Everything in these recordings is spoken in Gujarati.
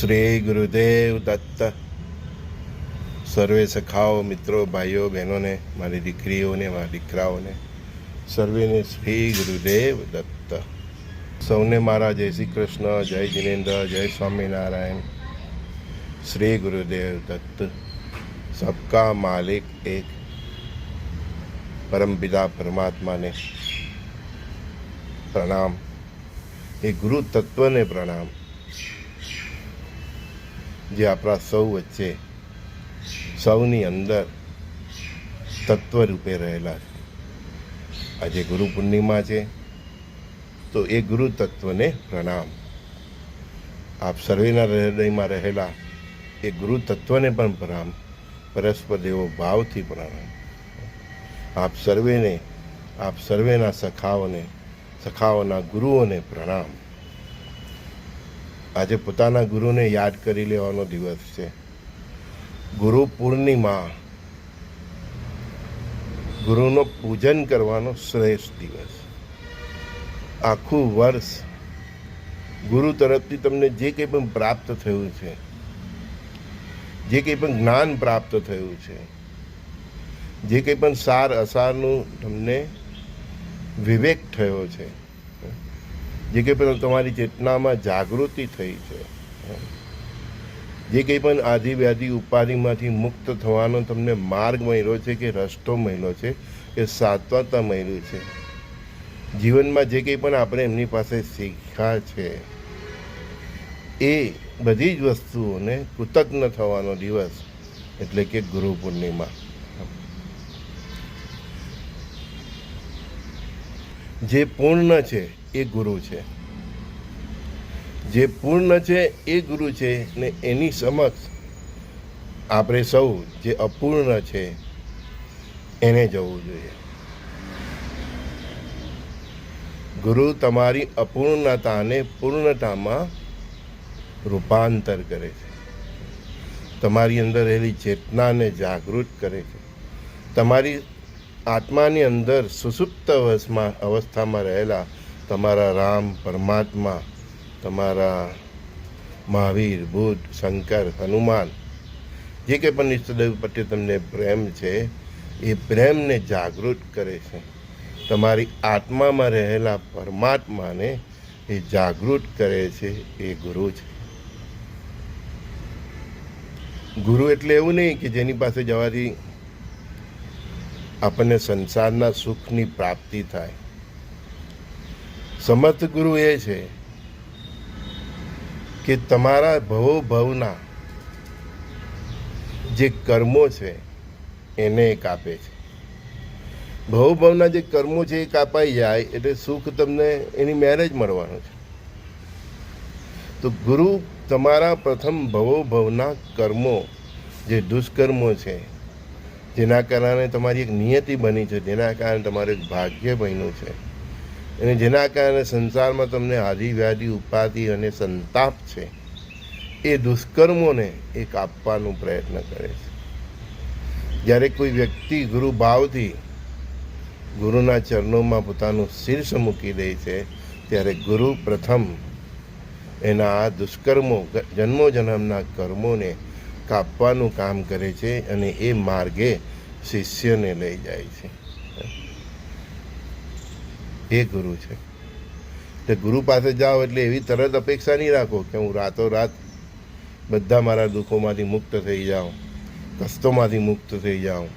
શ્રી ગુરુદેવ દત્ત. સર્વે સખાઓ મિત્રો, ભાઈઓ, બહેનોને, મારી દીકરીઓને, મારા દીકરાઓને, સર્વેને શ્રી ગુરુદેવ દત્ત. સૌને મારા જય શ્રી કૃષ્ણ, જય જિનેન્દ્ર, જય સ્વામિનારાયણ. શ્રી ગુરુદેવ દત્ત. સબકા માલિક એક. પરમપિતા પરમાત્માને પ્રણામ. એ ગુરુ તત્વને પ્રણામ. જે આપણા સૌ વચ્ચે સૌની અંદર તત્વ રૂપે રહેલા છે. આજે ગુરુ પૂર્ણિમા છે, તો એ ગુરુ તત્વને પ્રણામ. આપ સર્વેના હૃદયમાં રહેલા એ ગુરુ તત્વને પણ પ્રણામ, પરસ્પર દેવો ભાવથી પ્રણામ. આપ સર્વેને, આપ સર્વેના સખાઓને, સખાઓના ગુરુઓને પ્રણામ. આજે પોતાના ગુરુને યાદ કરી લેવાનો દિવસ છે. ગુરુ પૂર્ણિમા ગુરુનો પૂજન કરવાનો શ્રેષ્ઠ દિવસ. આખું વર્ષ ગુરુ તરફથી તમને જે કંઈ પણ પ્રાપ્ત થયું છે, જે કંઈ પણ જ્ઞાન પ્રાપ્ત થયું છે, જે કંઈ પણ સાર અસારનું તમને વિવેક થયો છે જે કંઈ પણ તમારી ચેતનામાં જાગૃતિ થઈ છે, જે કંઈ પણ આદિ વ્યાધિ ઉપાધિમાંથી મુક્ત થવાનો તમને માર્ગ મળ્યો છે કે રસ્તો મળ્યો છે કે સાત્વતા મળ્યું છે, જીવનમાં જે કંઈ પણ આપણે એમની પાસે શીખ્યા છે, એ બધી જ વસ્તુઓને કૃતજ્ઞ થવાનો દિવસ એટલે કે ગુરુ પૂર્ણિમા. જે પૂર્ણ છે એ ગુરુ છે. જે પૂર્ણ છે એ ગુરુ છે ને એની સમક્ષ આપણે સૌ જે અપૂર્ણ છે એને જવું જોઈએ. ગુરુ તમારી અપૂર્ણતાને પૂર્ણતામાં રૂપાંતર કરે છે. તમારી અંદર રહેલી ચેતનાને જાગૃત કરે છે. તમારી આત્માની અંદર સુસુપ્ત અવસ્થામાં રહેલા તમારા રામ, પરમાત્મા, તમારા મહાવીર, બુદ્ધ, શંકર, હનુમાન, જે કંઈ પણ ઈષ્ટદેવ પ્રત્યે તમને પ્રેમ છે, એ પ્રેમને જાગૃત કરે છે. તમારી આત્મામાં રહેલા પરમાત્માને એ જાગૃત કરે છે, એ ગુરુ છે. ગુરુ એટલે એવું નહીં કે જેની પાસે જવાથી આપણને સંસારના સુખની પ્રાપ્તિ થાય. સમર્થ ગુરુ એ છે કે તમારા ભવો ભવના જે કર્મો છે, એને એક કાપે છે. ભવ ભવના જે કર્મો છે, એ કાપાઈ જાય એટલે સુખ તમને એની મેરેજ મળવાનું છે. તો ગુરુ, તમારા પ્રથમ ભવો ભવના કર્મો જે દુષ્કર્મો છે, જેના કારણે તમારી એક નિયતિ બની છે, જેના કારણે તમારું ભાગ્ય બન્યું છે. અને જેના કારણે સંસારમાં તમને આદિ વ્યાધિ, ઉપાધિ અને સંતાપ છે, એ દુષ્કર્મોને એ કાપવાનો પ્રયત્ન કરે છે. જ્યારે કોઈ વ્યક્તિ ગુરુ ભાવથી ગુરુના ચરણોમાં પોતાનું શીર્ષ મૂકી દે છે, ત્યારે ગુરુ પ્રથમ એના આ દુષ્કર્મો, જન્મો જન્મના કર્મોને કાપવાનું કામ કરે છે અને એ માર્ગે શિષ્યને લઈ જાય છે. એ ગુરુ છે. એટલે ગુરુ પાસે જાઓ એટલે એવી તરત અપેક્ષા નહીં રાખો કે હું રાતો રાત બધા મારા દુઃખોમાંથી મુક્ત થઈ જાઉં, કષ્ટોમાંથી મુક્ત થઈ જાઉં,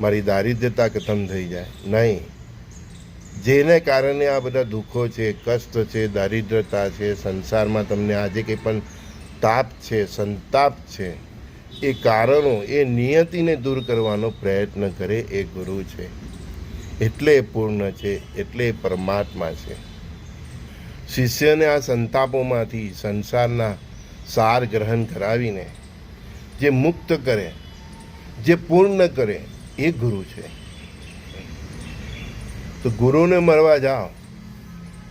મારી દારિદ્ર્યતા ખતમ થઈ જાય. નહીં. જેને કારણે આ બધા દુઃખો છે, કષ્ટ છે દારિદ્રતા છે, સંસારમાં તમને આજે કંઈ પણ તાપ છે, સંતાપ છે, એ કારણો, એ નિયતિને દૂર કરવાનો પ્રયત્ન કરે એ ગુરુ છે. એટલે પૂર્ણ છે, એટલે પરમાત્મા છે. શિષ્યને આ સંતાપોમાંથી સંસારના સાર ગ્રહણ કરાવીને જે મુક્ત કરે, જે પૂર્ણ કરે એ ગુરુ છે. તો ગુરુને મળવા જાઓ.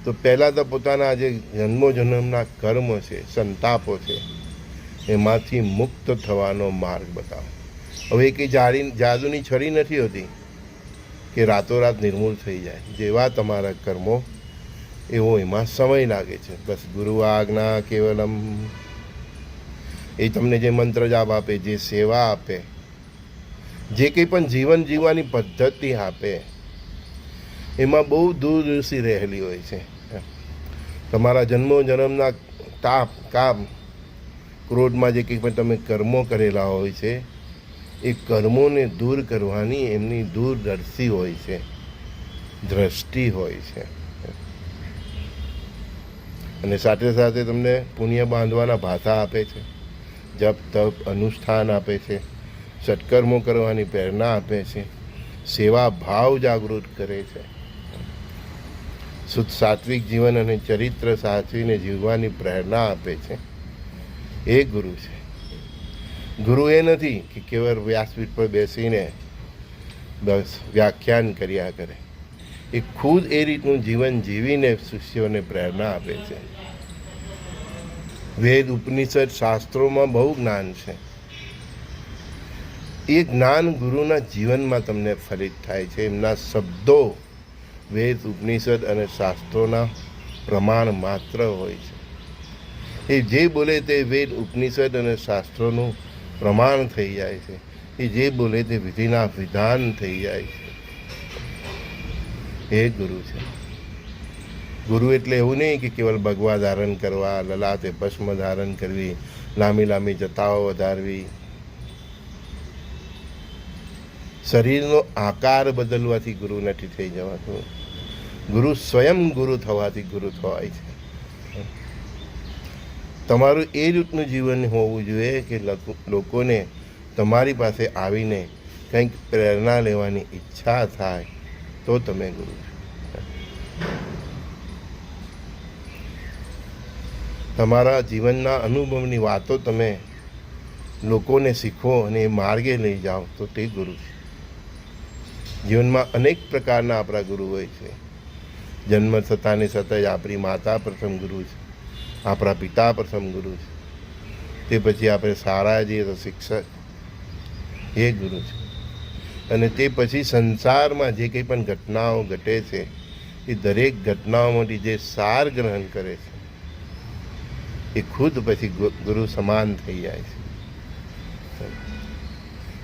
તો પહેલાં તો પોતાના જે જન્મો જન્મના કર્મ છે, સંતાપો છે, એમાંથી મુક્ત થવાનો માર્ગ બતાવો. હવે એક જાડી જાદુની છરી નથી હોતી. કે રાતોરાત નિર્મૂળ થઈ જાય. જેવા તમારા કર્મો, એવો એમાં સમય લાગે છે. બસ ગુરુ આજ્ઞા કેવલમ. એ તમને જે મંત્ર જાપ આપે, જે સેવા આપે, જે કંઈ પણ જીવન જીવવાની પદ્ધતિ આપે, એમાં બહુ દૂરદર્શી રહેલી હોય છે. તમારા જન્મો જન્મના તાપ, કામ, ક્રોધમાં જે કંઈ પણ તમે કર્મો કરેલા હોય છે એ કર્મોને દૂર કરવાની એમની દૂરદર્શી હોય છે, દ્રષ્ટિ હોય છે. અને સાથે સાથે તમને પુણ્ય બાંધવાના ભાષા આપે છે, જપ, તપ, અનુષ્ઠાન આપે છે, સત્કર્મો કરવાની પ્રેરણા આપે છે, સેવા ભાવ જાગૃત કરે છે. શુદ્ધ સાત્વિક જીવન અને ચરિત્ર સાચવીને જીવવાની પ્રેરણા આપે છે. એ ગુરુ છે. ગુરુ એ નથી કે કેવળ વ્યાસપીઠ પર બેસીને બસ વ્યાખ્યાન કર્યા કરે. એ ખુદ એ રીતનું જીવન જીવીને શિષ્યોને પ્રેરણા આપે છે. વેદ, ઉપનિષદ, શાસ્ત્રોમાં બહુ જ્ઞાન છે. એ જ્ઞાન ગુરુના જીવનમાં તમને ફલિત થાય છે. એમના શબ્દો વેદ, ઉપનિષદ અને શાસ્ત્રોના પ્રમાણ માત્ર હોય છે. એ જે બોલે તે વેદ, ઉપનિષદ અને શાસ્ત્રોનું પ્રમાણ થઈ જાય છે. એ જે બોલે તે વિધિના વિધાન થઈ જાય છે. એ ગુરુ છે. ગુરુ એટલે એવું નહીં કે કેવલ ભગવા ધારણ કરવા લલાતે ભસ્મ ધારણ કરવી, લાંબી લાંબી જતાઓ વધારવી. શરીરનો આકાર બદલવાથી ગુરુ નથી થઈ જવાતું. ગુરુ સ્વયં ગુરુ થવાથી ગુરુ થવાય છે. તમારું એ રીતનું જીવન હોવું જોઈએ કે લોકો- લોકોને તમારી પાસે આવીને કંઈક પ્રેરણા લેવાની ઈચ્છા થાય તો તમે ગુરુ. તમારા જીવનના અનુભવની વાતો તમે લોકોને શીખો અને એ માર્ગે લઈ જાઓ તો તે ગુરુ છે. જીવનમાં અનેક પ્રકારના આપણા ગુરુ હોય છે. જન્મ થતાની સતત આપણી માતા પ્રથમ ગુરુ છે. આપણા પિતા પ્રથમ ગુરુ છે. તે પછી આપણે સારા તો શિક્ષક એ ગુરુ છે. અને તે પછી સંસારમાં જે કંઈ પણ ઘટનાઓ ઘટે છે, એ દરેક ઘટનાઓમાંથી જે સાર ગ્રહણ કરે છે, એ ખુદ પછી ગુરુ સમાન થઈ જાય છે.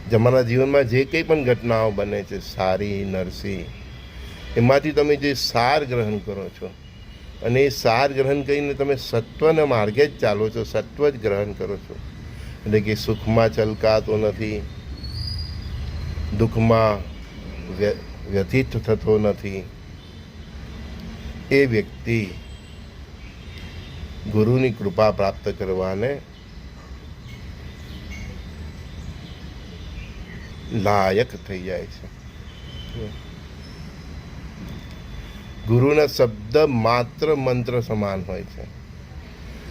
તમારા જીવનમાં જે કંઈ પણ ઘટનાઓ બને છે, સારી, નરસી, એમાંથી તમે જે સાર ગ્રહણ કરો છો અને એ સાર ગ્રહણ કરીને તમે સત્વના માર્ગે જ ચાલો છો, સત્વ જ ગ્રહણ કરો છો. એટલે કે સુખમાં ચલકાતો નથી, દુઃખમાં વ્યથિત થતો નથી. એ વ્યક્તિ ગુરુની કૃપા પ્રાપ્ત કરવાને લાયક થઈ જાય છે. ગુરુના શબ્દ માત્ર મંત્ર સમાન હોય છે.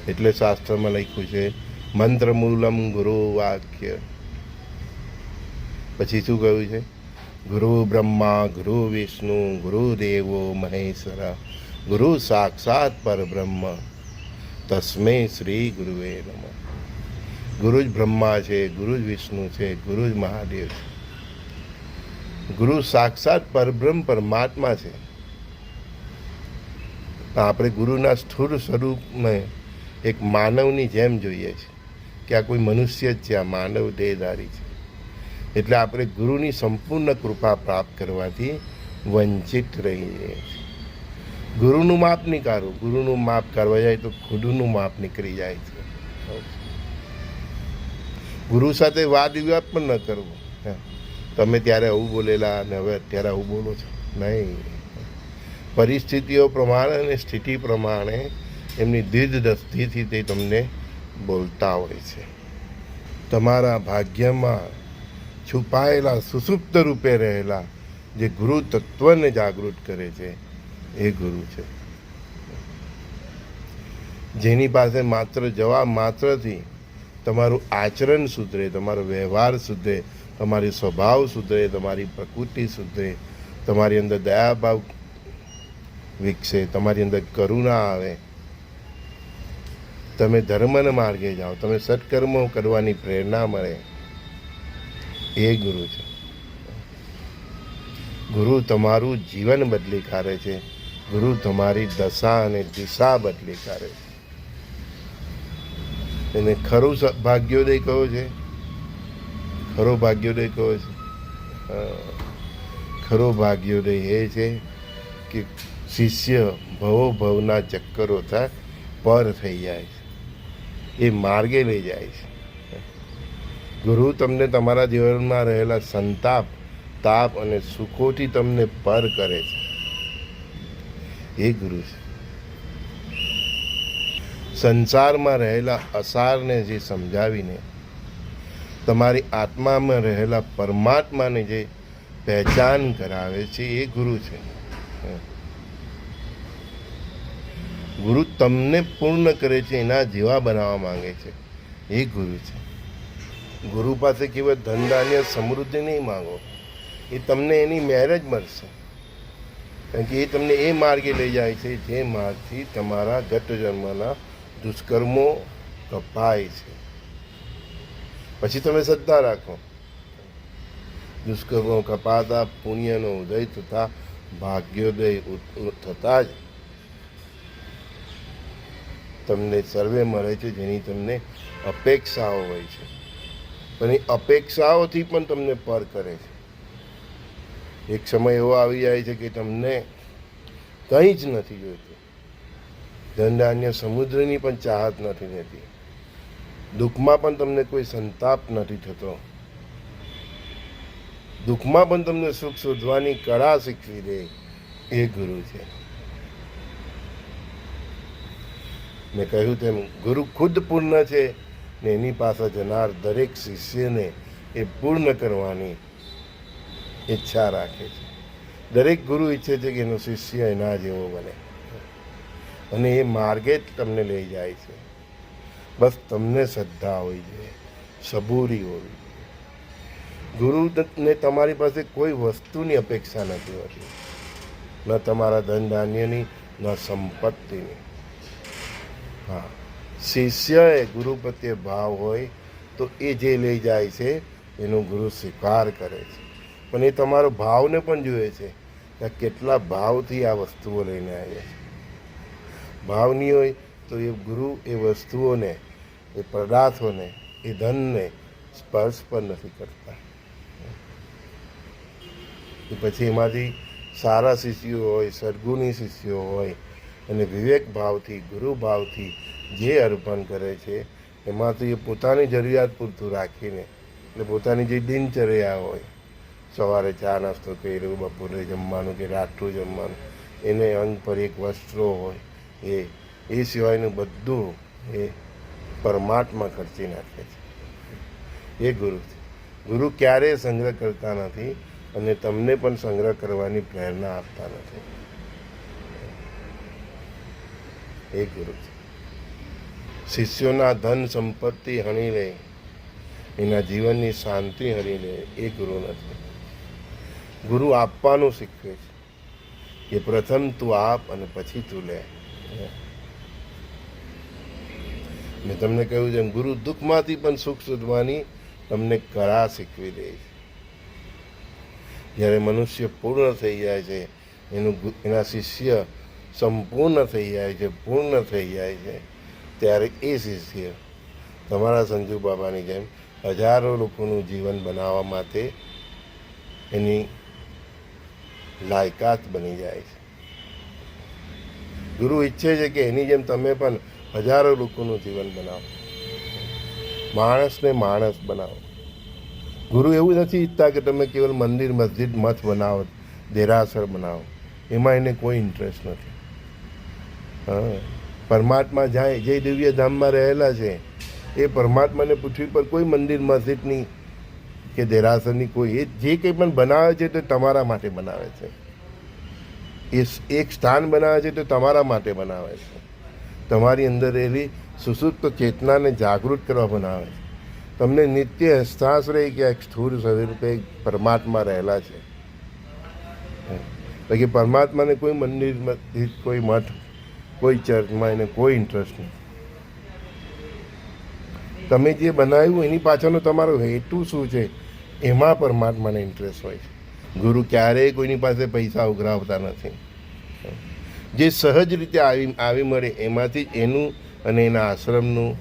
એટલે શાસ્ત્રમાં લખ્યું છે મંત્ર મૂલમ ગુરુ વાક્ય. પછી શું કહ્યું છે? ગુરુ બ્રહ્મા, ગુરુ વિષ્ણુ, ગુરુ દેવો, મહેશ્વર, ગુરુ સાક્ષાત પરબ્રહ્મ, તસ્મે શ્રી ગુરુવે નમ. ગુરુ જ બ્રહ્મા છે, ગુરુ જ વિષ્ણુ છે, ગુરુ જ મહાદેવ છે. ગુરુ સાક્ષાત પરબ્રહ્મ પરમાત્મા છે. આપણે ગુરુના સ્થૂળ સ્વરૂપને એક માનવની જેમ જોઈએ છે કે આ કોઈ મનુષ્ય જ છે, આ માનવ દેહધારી છે. એટલે આપણે ગુરુની સંપૂર્ણ કૃપા પ્રાપ્ત કરવાથી વંચિત રહીએ છીએ. ગુરુનું માપ નહીં કાઢવું. ગુરુનું માપ કરવા જાય તો ખુદનું માપ નીકળી જાય છે. ગુરુ સાથે વાદ વિવાદ પણ ન કરવો. તમે ત્યારે આવું બોલેલા અને હવે અત્યારે આવું બોલો છો? નહીં. પરિસ્થિતિઓ પ્રમાણે અને સ્થિતિ પ્રમાણે એમની દીર્ઘદ્રષ્ટિથી તે તમને બોલતા હોય છે. તમારા ભાગ્યમાં છુપાયેલા સુસુપ્ત રૂપે રહેલા જે ગુરુ તત્વને જાગૃત કરે છે, એ ગુરુ છે. જેની પાસે માત્ર જવાબ માત્રથી તમારું આચરણ સુધરે, તમારો વ્યવહાર સુધરે, તમારી સ્વભાવ સુધરે, તમારી પ્રકૃતિ સુધરે, તમારી અંદર દયાભાવ વિકસે, તમારી અંદર કરુણા આવે. તમે ધર્મના માર્ગે જાઓ તમે સત્કર્મો કરવાની પ્રેરણા મળે. એ ગુરુ છે. ગુરુ તમારું જીવન બદલી કાઢે છે. ગુરુ તમારી દશા અને દિશા બદલી કાઢે છે. એને ખરું ભાગ્યોદય કયો છે? ખરો ભાગ્યોદય કયો છે? ખરો ભાગ્યોદય એ છે કે શિષ્ય ભવો ભવના ચક્કરો થાય પર થઈ જાય છે. એ માર્ગે લઈ જાય છે. ગુરુ તમને તમારા જીવનમાં રહેલા સંતાપ, તાપ અને સુખોથી તમને પર કરે છે. એ ગુરુ છે. સંસારમાં રહેલા અસારને જે સમજાવીને, તમારી આત્મામાં રહેલા પરમાત્માને જે પહેચાન કરાવે છે, એ ગુરુ છે. ગુરુ તમને પૂર્ણ કરે છે, એના જેવા બનાવવા માંગે છે. એ ગુરુ છે. ગુરુ પાસે કેવળ ધન, ધાન્ય, સમૃદ્ધિ નહીં માંગો. એ તમને એની મેરેજ મળશે. કારણ કે એ તમને એ માર્ગે લઈ જાય છે, જે માર્ગથી તમારા ગત જન્મના દુષ્કર્મો કપાય છે. પછી તમે શ્રદ્ધા રાખો. દુષ્કર્મો કપાતા, પુણ્યનો ઉદય તથા ભાગ્યોદય થતાં જ તમને સર્વે મળે છે જેની તમને અપેક્ષાઓ હોય છે. પણ એ અપેક્ષાઓથી પણ તમને પર કરે છે. એક સમય એવો આવી જાય છે કે તમને કંઈ જ નથી જોઈતું. ધનધાન્ય સમુદ્રની પણ ચાહત નથી રહેતી. દુઃખમાં પણ તમને કોઈ સંતાપ નથી થતો. દુઃખમાં પણ તમને સુખ શોધવાની કળા શીખવી દે એ ગુરુ છે. મેં કહ્યું તેમ, ગુરુ ખુદ પૂર્ણ છે ને એની પાસે જનાર દરેક શિષ્યને એ પૂર્ણ કરવાની ઈચ્છા રાખે છે. દરેક ગુરુ ઈચ્છે છે કે એનો શિષ્ય એના જેવો બને. અને એ માર્ગે જ તમને લઈ જાય છે. બસ તમને શ્રદ્ધા હોવી જોઈએ, સબૂરી હોવી જોઈએ. ગુરુને તમારી પાસે કોઈ વસ્તુની અપેક્ષા નથી હોતી. ન તમારા ધન ધાન્યની, ન સંપત્તિની. હા. શિષ્યએ ગુરુ પ્રત્યે ભાવ હોય તો એ જે લઈ જાય છે, એનો ગુરુ સ્વીકાર કરે છે. પણ એ તમારો ભાવને પણ જુએ છે કે કેટલા ભાવથી આ વસ્તુઓ લઈને આવે છે. ભાવની હોય તો એ ગુરુ એ વસ્તુઓને, એ પદાર્થોને, એ ધનને સ્પર્શ પણ નથી કરતા. પછી એમાંથી સારા શિષ્યો હોય સદગુણી શિષ્યો હોય અને વિવેક ભાવથી ગુરુ ભાવથી જે અર્પણ કરે છે એમાંથી એ પોતાની જરૂરિયાત પૂરતું રાખીને એટલે પોતાની જે દિનચર્યા હોય, સવારે ચા નાસ્તો કર્યો, બપોરે જમવાનું કે રાત્રું જમવાનું, એને અંગ પર એક વસ્ત્રો હોય, એ એ સિવાયનું બધું એ પરમાત્મા ખર્ચી નાખે છે. એ ગુરુ છે. ગુરુ ક્યારેય સંગ્રહ કરતા નથી અને તમને પણ સંગ્રહ કરવાની પ્રેરણા આપતા નથી. એ ગુરુ. શિષ્યોના ધન સંપત્તિ હણી લે, એના જીવનની શાંતિ હણી લે, એ ગુરુ નથી. ગુરુ આપવાનું શીખવે છે. કે પ્રથમ તું આપ અને પછી તું લે. મેં તમને કહ્યું છે ગુરુ દુઃખમાંથી પણ સુખ શોધવાની તમને કળા શીખવી દે છે. જ્યારે મનુષ્ય પૂર્ણ થઈ જાય છે, એનું એના શિષ્ય સંપૂર્ણ થઈ જાય છે, પૂર્ણ થઈ જાય છે. ત્યારે એ શિષ્ય તમારા સંજુ બાબાની જેમ હજારો લોકોનું જીવન બનાવવા માટે એની લાયકાત બની જાય છે. ગુરુ ઈચ્છે છે કે એની જેમ તમે પણ હજારો લોકોનું જીવન બનાવો. માણસને માણસ બનાવો. ગુરુ એવું નથી ઈચ્છતા કે તમે કેવલ મંદિર, મસ્જિદ, મઠ બનાવો, દેરાસર બનાવો. એમાં એને કોઈ ઇન્ટરેસ્ટ નથી. હા. પરમાત્મા જાય, જે દિવ્ય ધામમાં રહેલા છે, એ પરમાત્માને પૃથ્વી પર કોઈ મંદિર મસ્જિદની કે દેરાસરની કોઈ. એ જે કંઈ પણ બનાવે છે તે તમારા માટે બનાવે છે. એ એક સ્થાન બનાવે છે તે તમારા માટે બનાવે છે. તમારી અંદર રહેલી સુસુપ્ત ચેતનાને જાગૃત કરવા બનાવે છે. તમને નિત્ય અહેસાસ રહે કે આ સ્થૂળ સ્વરૂપે પરમાત્મા રહેલા છે. બાકી પરમાત્માને કોઈ મંદિર કોઈ મઠ કોઈ ચર્ચમાં એને કોઈ ઇન્ટરેસ્ટ નહીં. તમે જે બનાવ્યું, એની પાછળનો તમારો હેતુ શું છે? એમાં પરમાત્માને ઇન્ટરેસ્ટ હોય છે. ગુરુ ક્યારેય કોઈની પાસે પૈસા ઉઘરાવતા નથી. જે સહજ રીતે આવી આવી મળે, એમાંથી એનું અને એના આશ્રમનું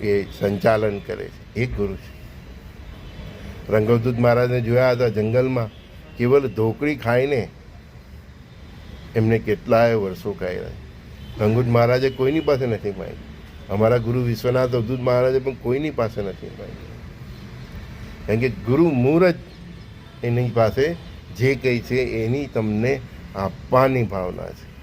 એ સંચાલન કરે છે. એ ગુરુ છે. રંગવદૂત મહારાજને જોયા હતા જંગલમાં, કેવલ ઢોકળી ખાઈને એમને કેટલાય વર્ષો કાઢ્યા. રંગૂત મહારાજે કોઈની પાસે નથી માંગી. અમારા ગુરુ વિશ્વનાથ અવધૂત મહારાજે પણ કોઈની પાસે નથી માંગી. કારણ કે ગુરુ મૂરત એની પાસે જે કંઈ છે એની તમને આપવાની ભાવના છે.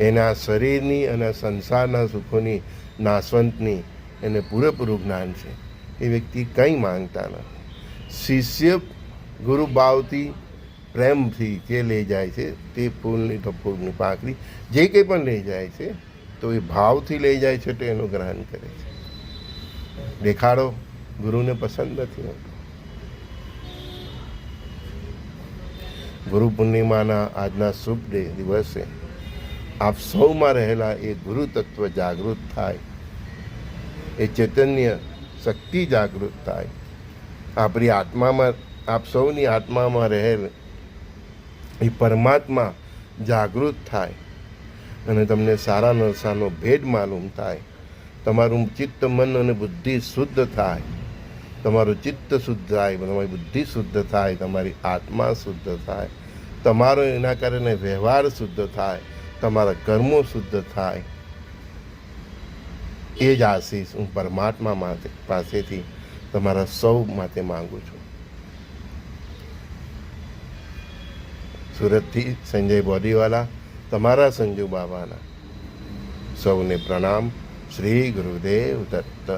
એના શરીરની અને સંસારના સુખોની નાશવંતની એને પૂરેપૂરું જ્ઞાન છે. એ વ્યક્તિ કંઈ માંગતા નથી. શિષ્ય ગુરુ ભાવથી પ્રેમથી જે લઈ જાય છે તે ફૂલની તો ફૂલની પાંખડી જે કંઈ પણ લઈ જાય છે, તો એ ભાવથી લઈ જાય છે તો એનું ગ્રહણ કરે છે. દેખાડો, ગુરુને પસંદ નથી હોતો. ગુરુ પૂર્ણિમાના આજના શુભ ડે દિવસે આપ સૌમાં રહેલા એ ગુરુ તત્વ જાગૃત થાય, એ ચૈતન્ય શક્તિ જાગૃત થાય. આપણી આત્મામાં, આપ સૌની આત્મામાં રહેલ એ પરમાત્મા જાગૃત થાય અને તમને સારા નરસાનો ભેદ માલુમ થાય. તમારું ચિત્ત, મન અને બુદ્ધિ શુદ્ધ થાય. તમારું ચિત્ત શુદ્ધ થાય, તમારી બુદ્ધિ શુદ્ધ થાય, તમારી આત્મા શુદ્ધ થાય. તમારો એના કારણે વ્યવહાર શુદ્ધ થાય, તમારા કર્મો શુદ્ધ થાય. એ જ આશીષ હું પરમાત્મા માટે પાસેથી તમારા સૌ માટે માગું છું. સુરતથી સંજય બોદીવાલા તમારા સંજુ બાબાના સૌને પ્રણામ. શ્રી ગુરુદેવ દત્ત.